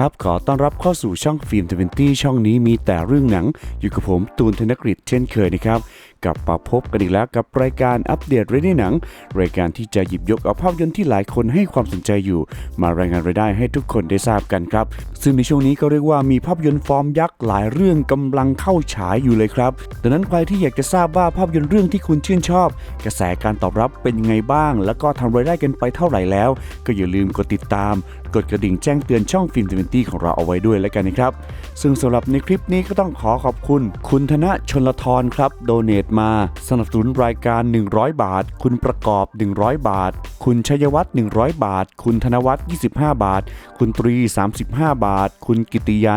ครับ ขอต้อนรับเข้าสู่ช่องฟิล์มทเวนตี้ช่องนี้มีแต่เรื่องหนัง อยู่กับผมตูนธนกฤษเช่นเคยนะครับ กลับมาพบกันอีกแล้วกับรายการอัปเดตเรื่องหนัง รายการที่จะหยิบยกเอาภาพยนตร์ที่หลายคนให้ความสนใจอยู่ มารายงานรายได้ให้ทุกคนได้ทราบกันครับ ซึ่งในช่วงนี้ก็เรียกว่ามีภาพยนตร์ฟอร์มยักษ์หลายเรื่องกำลังเข้าฉายอยู่เลยครับดังนั้นใครที่อยากจะทราบว่าภาพยนตร์เรื่องที่คุณชื่นชอบ กระแสการตอบรับเป็นยังไงบ้าง แล้วก็ทำรายได้กันไปเท่าไหร่แล้ว ก็อย่าลืมกดติดตาม กดกระดิ่งแจ้งเตือนช่องฟิล์มทเวนตี้ของเราเอาไว้ด้วยแล้วกันนะครับ ซึ่งสำหรับในคลิปนี้ก็ต้องขอขอบคุณ คุณธนชนลทรครับ โดเนตมา สนับสนุนรายการ 100 บาท คุณประกอบ 100 บาท คุณชัยวัฒน์100 บาท คุณธนวัฒน์25 บาท คุณตรี 35 บาท คุณกิติยา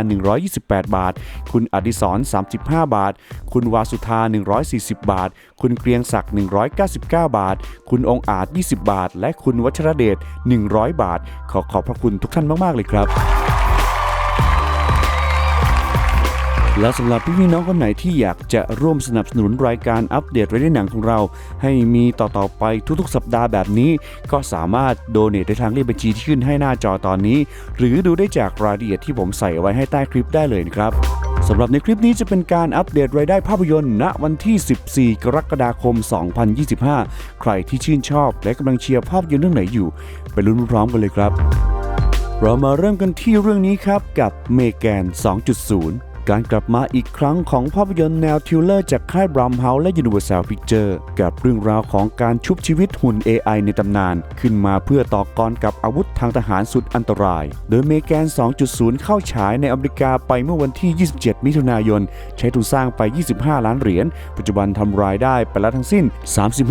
128 บาท คุณอดิศร35 บาท คุณวาสุธา 140 บาท คุณเกรียงศักดิ์ 199 บาท คุณองอาจ 20 บาท และคุณวัชรเดช 100 บาท ขอขอบพระคุณทุกท่านมาก ๆ เลยครับ และสำหรับพี่ๆน้องคนไหนที่อยากจะร่วมสนับสนุนรายการอัปเดตรายได้หนังของเรา ให้มีต่อ ๆ ไปทุก ๆ สัปดาห์แบบนี้ ก็สามารถโดเนทได้ทางเลขบัญชีที่ขึ้นให้หน้าจอตอนนี้ หรือดูได้จากรายละเอียดที่ผมใส่ไว้ให้ใต้คลิปได้เลยนะครับสำหรับในคลิปนี้จะเป็นการอัปเดตรายได้ภาพยนตร์ณวันที่ 14 กรกฎาคม 2025 ใครที่ชื่นชอบและกำลังเชียร์ภาพยนตร์เรื่องไหนอยู่ ไปลุ้นพร้อมกันเลยครับ เรามาเริ่มกันที่เรื่องนี้ครับกับเมแกน 2.0 การกลับมาอีกครั้งของภาพยนตร์แนวทิวเลอร์จากค่ายบรัมเฮาและ Universal Pictures กับเรื่องราวของการชุบชีวิตหุ่น AI ในตำนาน ขึ้นมาเพื่อต่อกรกับอาวุธทางทหารสุดอันตราย โดยเมแกน 2.0 เข้าฉายในอเมริกาไปเมื่อวันที่ 27 มิถุนายน ใช้ทุนสร้างไป 25 ล้านเหรียญ ปัจจุบันทำรายได้ไปแล้วทั้งสิ้น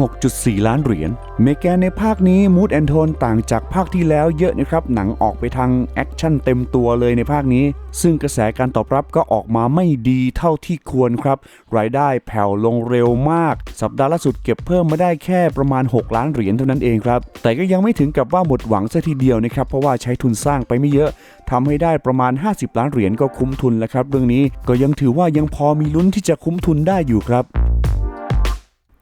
36.4 ล้านเหรียญ เมแกนในภาคนี้มูดแอนโทนต่างจากภาคที่แล้วเยอะนะครับ หนังออกไปทางแอคชั่นเต็มตัวเลยในภาคนี้ ซึ่งกระแสการตอบรับก็ออกมาไม่ดีเท่าที่ควรครับ รายได้แผ่วลงเร็วมาก สัปดาห์ล่าสุดเก็บเพิ่มมาได้แค่ประมาณ 6 ล้านเหรียญเท่านั้นเองครับ แต่ก็ยังไม่ถึงกับว่าหมดหวังซะทีเดียวนะครับ เพราะว่าใช้ทุนสร้างไปไม่เยอะทำให้ได้ประมาณ 50 ล้านเหรียญก็คุ้มทุนแล้วครับ เรื่องนี้ก็ยังถือว่ายังพอมีลุ้นที่จะคุ้มทุนได้อยู่ครับ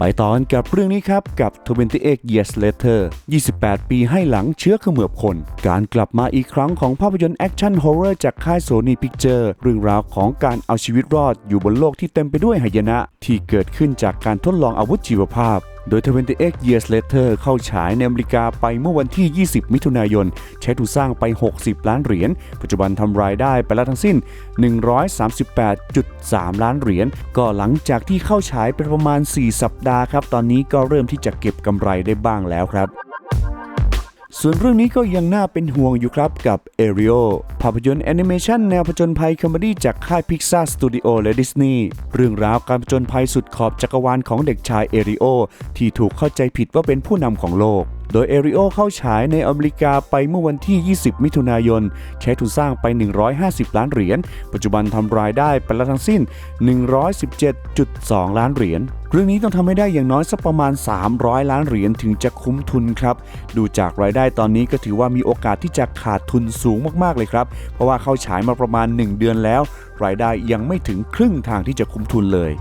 ไปต่อกันกับเรื่องนี้ครับ กับ 28 Years Later 28 ปีให้หลังเชื้อเขมือบคน การกลับมาอีกครั้งของภาพยนตร์แอคชั่นฮอร์เรอร์จากค่ายโซนี่พิกเจอร์เรื่องราวของการเอาชีวิตรอดอยู่บนโลกที่เต็มไปด้วยหายนะ ที่เกิดขึ้นจากการทดลองอาวุธชีวภาพ โดย 28 Years Later เข้าฉายในอเมริกาไปเมื่อวันที่ 20 มิถุนายน ใช้ทุนสร้างไป 60 ล้านเหรียญ ปัจจุบันทำรายได้ไปแล้วทั้งสิ้น 138.3 ล้านเหรียญ ก็หลังจากที่เข้าฉายไปประมาณ 4 สัปดาห์ครับ ตอนนี้ก็เริ่มที่จะเก็บกำไรได้บ้างแล้วครับ ส่วนเรื่องนี้ก็ยังน่าเป็นห่วงอยู่ครับกับ a r i o ภาพยนตร์แอนิเมชันแนวผจญภัยคอมเมดี้จากค่าย Pixar Studio และดิสนีย์เรื่องราวการผจญภัยสุดขอบจักรวาลของเด็กชายเอริโอที่ถูกเข้าใจผิดว่าเป็นผู้นำของโลก โดยเอริโอเข้าฉายในอเมริกาไปเมื่อวันที่ 20 มิถุนายน ใช้ทุนสร้างไป 150 ล้านเหรียญ ปัจจุบันทำรายได้ไปแล้วทั้งสิ้น 117.2 ล้านเหรียญเรื่องนี้ต้องทำให้ได้อย่างน้อยสักประมาณ 300 ล้านเหรียญถึงจะคุ้มทุนครับ ดูจากรายได้ตอนนี้ก็ถือว่ามีโอกาสที่จะขาดทุนสูงมากๆเลยครับ เพราะว่าเข้าฉายมาประมาณ 1 เดือนแล้ว รายได้ยังไม่ถึงครึ่งทางที่จะคุ้มทุนเลย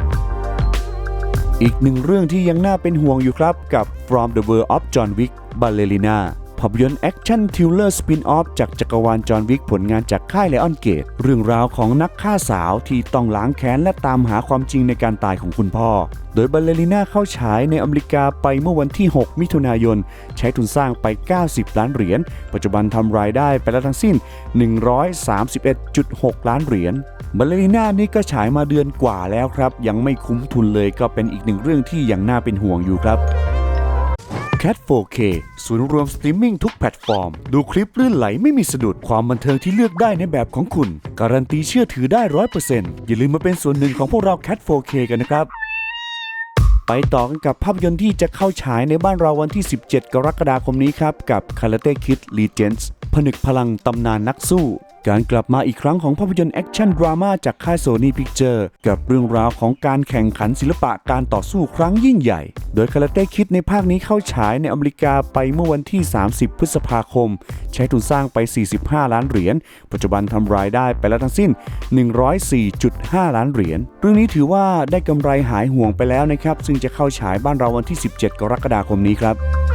อีกหนึ่งเรื่องที่ยังน่าเป็นห่วงอยู่ครับกับ From the World of John Wick Ballerina ภาพยนตร์แอคชั่นทิลเลอร์สปินออฟจากจักรวาลจอห์นวิกผลงานจากค่ายไลออนเกต เรื่องราวของนักฆ่าสาวที่ต้องล้างแค้นและตามหาความจริงในการตายของคุณพ่อ โดยบัลเลริน่าเข้าฉายในอเมริกาไปเมื่อวันที่ 6 มิถุนายน ใช้ทุนสร้างไป 90 ล้านเหรียญ ปัจจุบันทำรายได้ไปแล้วทั้งสิ้น 131.6 ล้านเหรียญ บัลเลริน่านี่ก็ฉายมาเดือนกว่าแล้วครับ ยังไม่คุ้มทุนเลยก็เป็นอีกหนึ่งเรื่องที่ยังน่าเป็นห่วงอยู่ครับ Cat 4K ศูนย์รวมสตรีมมิ่งทุกแพลตฟอร์ม ดูคลิปลื่นไหลไม่มีสะดุดความบันเทิงที่เลือกได้ในแบบของคุณ การันตีเชื่อถือได้ร้อยเปอร์เซ็นต์อย่าลืมมาเป็นส่วนหนึ่งของพวกเรา Cat 4K กันนะครับไปต่อกันกับภาพยนตร์ที่จะเข้าฉายในบ้านเราวันที่ 17 กรกฎาคมนี้ครับ กับ Karate Kid Legends นึกพลังตำนานนักสู้ การกลับมาอีกครั้งของภาพยนตร์แอคชั่นดราม่าจากค่าย Sony Picture กับเรื่องราวของการแข่งขันศิลปะการต่อสู้ครั้งยิ่งใหญ่ โดย Karate Kid ในภาคนี้เข้าฉายในอเมริกาไปเมื่อวันที่ 30 พฤษภาคม ใช้ทุนสร้างไป 45 ล้านเหรียญ ปัจจุบันทำรายได้ไปแล้วทั้งสิ้น 104.5 ล้านเหรียญ เรื่องนี้ถือว่าได้กำไรหายห่วงไปแล้วนะครับ ซึ่งจะเข้าฉายบ้านเราวันที่ 17 กรกฎาคมนี้ครับ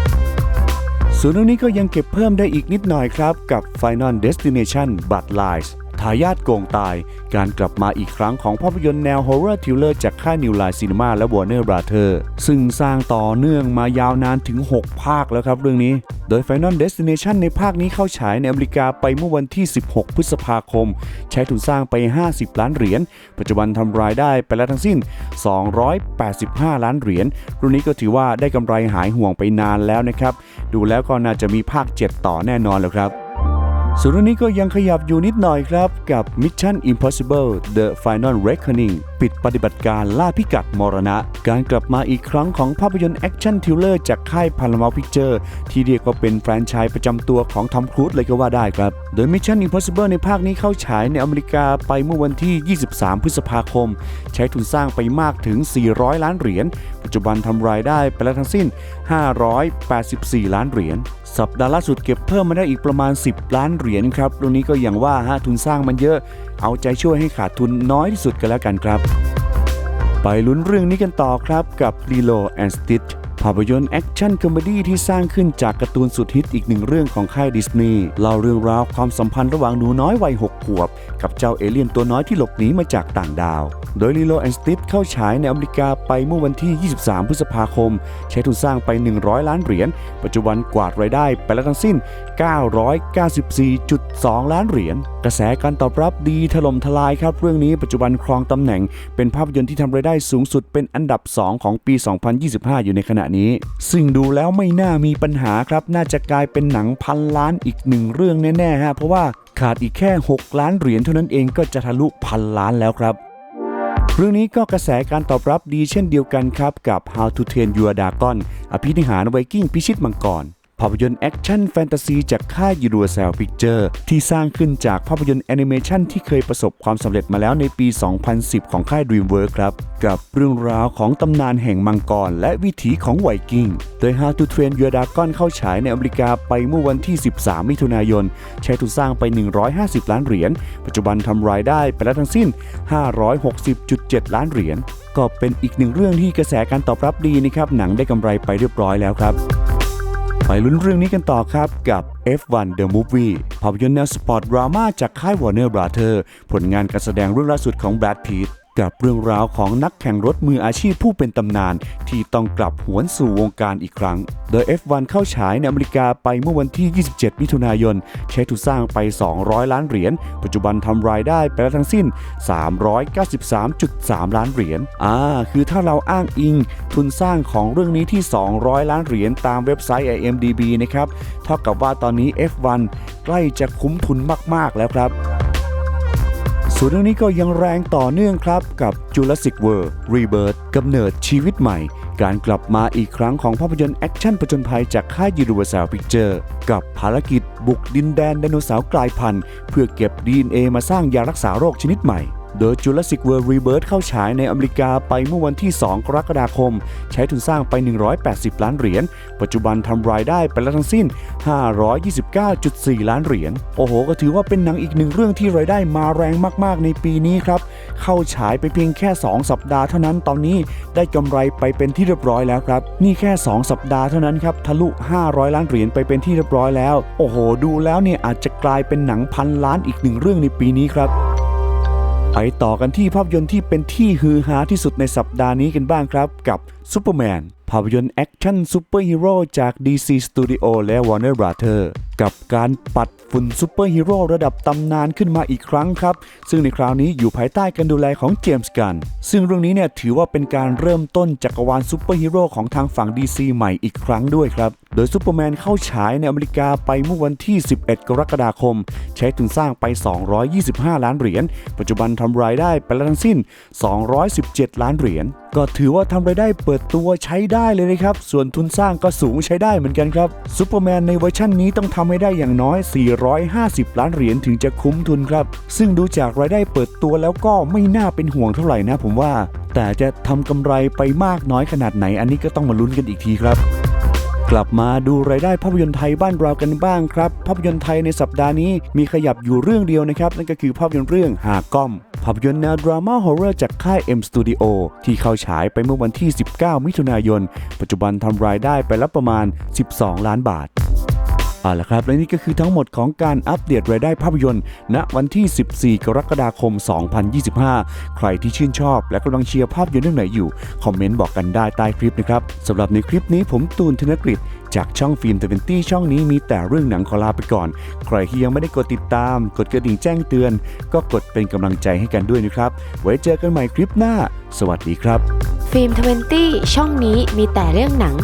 ส่วนเรื่องนี้ก็ยังเก็บเพิ่มได้อีกนิดหน่อยครับ กับ Final Destination But Lies ทายาทโกงตาย การกลับมาอีกครั้งของภาพยนตร์แนว Horror Thriller จากค่าย New Line Cinema และ Warner Brother ซึ่งสร้างต่อเนื่องมายาวนานถึง 6 ภาคแล้วครับเรื่องนี้ โดย Final Destination ในภาคนี้เข้าฉายในอเมริกาไปเมื่อวันที่ 16 พฤษภาคม ใช้ทุนสร้างไป 50 ล้านเหรียญ ปัจจุบันทำรายได้ไปแล้วทั้งสิ้น 285 ล้านเหรียญ รุ่นนี้ก็ถือว่าได้กำไรหายห่วงไปนานแล้วนะครับ ดูแล้วก็น่าจะมีภาค 7 ต่อแน่นอนแล้วครับส่วนเรื่องนี้ก็ยังขยับอยู่นิดหน่อยครับกับ Mission Impossible The Final Reckoning ปิดปฏิบัติการล่าพิกัดมรณะ การกลับมาอีกครั้งของภาพยนตร์แอคชั่นทิลเลอร์จากค่าย Paramount Picture ที่เรียกว่าเป็นแฟรนไชส์ประจำตัวของทอมครูซเลยก็ว่าได้ครับ โดย Mission Impossible ในภาคนี้เข้าฉายในอเมริกาไปเมื่อวันที่ 23 พฤษภาคม ใช้ทุนสร้างไปมากถึง 400 ล้านเหรียญ ปัจจุบันทำรายได้ไปแล้วทั้งสิ้น 584 ล้านเหรียญสัปดาห์ล่าสุดเก็บเพิ่มมาได้อีกประมาณ 10 ล้านเหรียญครับ ตรงนี้ก็อย่างว่าฮะทุนสร้างมันเยอะ เอาใจช่วยให้ขาดทุนน้อยที่สุดกันแล้วกันครับ ไปลุ้นเรื่องนี้กันต่อครับกับ Lilo and Stitch ภาพยนตร์แอคชั่นคอมเมดี้ที่สร้างขึ้นจากการ์ตูนสุดฮิตอีกหนึ่งเรื่องของค่ายดิสนีย์เล่าเรื่องราวความสัมพันธ์ระหว่างหนูน้อยวัย6ขวบ กับเจ้าเอเลี่ยนตัวน้อยที่หลบหนีมาจากต่างดาว โดย Lilo and Stitch เข้าฉายในอเมริกาไปเมื่อวันที่ 23 พฤษภาคม ใช้ทุนสร้างไป 100 ล้านเหรียญ ปัจจุบันกวาดรายได้ไปแล้วทั้งสิ้น 994.2 ล้านเหรียญ กระแสการตอบรับดีถล่มทลายครับ เรื่องนี้ปัจจุบันครองตำแหน่ง เป็นภาพยนตร์ที่ทำรายได้สูงสุดเป็นอันดับ 2 ของปี 2025 อยู่ในขณะนี้ ซึ่งดูแล้วไม่น่ามีปัญหาครับ น่าจะกลายเป็นหนังพันล้านอีกหนึ่งเรื่องแน่ๆฮะเพราะว่าขาดอีกแค่ 6 ล้านเหรียญเท่านั้นเองก็จะทะลุพันล้านแล้วครับ เรื่องนี้ก็กระแสการตอบรับดีเช่นเดียวกันครับ กับ How to Train Your Dragon อภินิหารไวกิ้งพิชิตมังกราพยนตร์แอคชั่นแฟนตาซีจากค่าย Universal Picture ที่สร้างขึ้นจากภาพยนตร์แอนิเมชันที่เคยประสบความสำเร็จมาแล้วในปี 2010 ของค่าย DreamWorks ครับ กับเรื่องราวของตำนานแห่งมังกรและวิถีของไวกิ้ง โดย How to Train Your Dragon เข้าฉายในอเมริกาไปเมื่อวันที่ 13 มิถุนายน ใช้ทุนสร้างไป 150 ล้านเหรียญ ปัจจุบันทำรายได้ไปแล้วทั้งสิ้น 560.7 ล้านเหรียญ ก็เป็นอีกหนึ่งเรื่องที่กระแสการตอบรับดีนะครับ หนังได้กำไรไปเรียบร้อยแล้วครับ ไปลุ้นเรื่องนี้กันต่อครับกับ F1 The Movie ภาพยนตร์แนวสปอร์ตดราม่าจากค่าย Warner Brother ผลงานการแสดงเรื่องล่าสุดของ Brad Pitt กับเรื่องราวของนักแข่งรถมืออาชีพผู้เป็นตำนาน ที่ต้องกลับหวนสู่วงการอีกครั้ง โดย F1 เข้าฉายในอเมริกาไปเมื่อวันที่ 27 มิถุนายน ใช้ทุนสร้างไป 200 ล้านเหรียญ ปัจจุบันทำรายได้ไปแล้วทั้งสิ้น 393.3 ล้านเหรียญ อ่า คือถ้าเราอ้างอิง ทุนสร้างของเรื่องนี้ที่ 200 ล้านเหรียญตามเว็บไซต์ IMDb นะครับ เท่ากับว่าตอนนี้ F1 ใกล้จะคุ้มทุนมาก ๆ แล้วครับ ส่วนเรื่องนี้ก็ยังแรงต่อเนื่องครับกับ Jurassic World Rebirth กำเนิดชีวิตใหม่ การกลับมาอีกครั้งของภาพยนตร์แอคชั่นผจญภัยจากค่าย Universal Picture กับภารกิจบุกดินแดนไดโนเสาร์กลายพันธุ์ เพื่อเก็บ DNA มาสร้างยารักษาโรคชนิดใหม่ โดย Jurassic World Rebirth เข้าฉายในอเมริกาไปเมื่อวันที่ 2 กรกฎาคม ใช้ทุนสร้างไป 180 ล้านเหรียญ ปัจจุบันทำรายได้ไปแล้วทั้งสิ้น 529.4 ล้านเหรียญ โอ้โห ก็ถือว่าเป็นหนังอีกหนึ่งเรื่องที่รายได้มาแรงมากๆในปีนี้ครับ เข้าฉายไปเพียงแค่ 2 สัปดาห์เท่านั้นตอนนี้ได้กำไรไปเป็นที่เรียบร้อยแล้วครับ นี่แค่ 2 สัปดาห์เท่านั้นครับทะลุ 500 ล้านเหรียญไปเป็นที่เรียบร้อยแล้ว โอ้โห ดูแล้วเนี่ยอาจจะกลายเป็นหนังพันล้านอีกหนึ่งเรื่องในปีนี้ครับ ไปต่อกันที่ภาพยนตร์ที่เป็นที่ฮือฮาที่สุดในสัปดาห์นี้กันบ้างครับ กับซูเปอร์แมนภาพยนตร์แอคชั่นซูเปอร์ฮีโร่จาก DC Studio และ Warner Brother กับการปัดฝุ่นซูเปอร์ฮีโร่ระดับตำนานขึ้นมาอีกครั้งครับ ซึ่งในคราวนี้อยู่ภายใต้การดูแลของเจมส์กัน ซึ่งเรื่องนี้เนี่ยถือว่าเป็นการเริ่มต้นจักรวาลซูเปอร์ฮีโร่ของทางฝั่ง DC ใหม่อีกครั้งด้วยครับ โดยซูเปอร์แมนเข้าฉายในอเมริกาไปเมื่อวันที่ 11 กรกฎาคม ใช้ทุนสร้างไป 225 ล้านเหรียญ ปัจจุบันทำรายได้ไปแล้วทั้งสิ้น 217 ล้านเหรียญ ก็ถือว่าทำรายได้เปิดตัวใช้ได้เลยนะครับ ส่วนทุนสร้างก็สูงใช้ได้เหมือนกันครับซูเปอร์แมนในเวอร์ชันนี้ต้องทำให้ได้อย่างน้อย 450 ล้านเหรียญถึงจะคุ้มทุนครับ ซึ่งดูจากรายได้เปิดตัวแล้วก็ไม่น่าเป็นห่วงเท่าไหร่นะผมว่า แต่จะทำกำไรไปมากน้อยขนาดไหน อันนี้ก็ต้องมาลุ้นกันอีกทีครับกลับมาดูรายได้ภาพยนตร์ไทยบ้านเรากันบ้างครับ ภาพยนตร์ไทยในสัปดาห์นี้มีขยับอยู่เรื่องเดียวนะครับ นั่นก็คือภาพยนตร์เรื่องหาก้อม ภาพยนตร์แนวดราม่าฮอร์เรอร์จากค่าย M Studio ที่เข้าฉายไปเมื่อวันที่ 19 มิถุนายน ปัจจุบันทำรายได้ไปแล้วประมาณ 12 ล้านบาท เอาละครับ และนี่ก็คือทั้งหมดของการอัปเดตรายได้ภาพยนตร์ ณวันที่ 14 กรกฎาคม 2025 ใครที่ชื่นชอบ และกำลังเชียร์ภาพยนตร์เรื่องไหนอยู่ คอมเมนต์บอกกันได้ใต้คลิปนะครับสำหรับในคลิปนี้ผมตูนธนกฤษจากช่องฟิล์มเทเวนตี้ช่องนี้มีแต่เรื่องหนังขอลาไปก่อน ใครที่ยังไม่ได้กดติดตาม กดกระดิ่งแจ้งเตือน ก็กดเป็นกำลังใจให้กันด้วยนะครับ ไว้เจอกันใหม่คลิปหน้า สวัสดีครับ ฟิล์มทเวนตี้ช่องนี้มีแต่เรื่องหนัง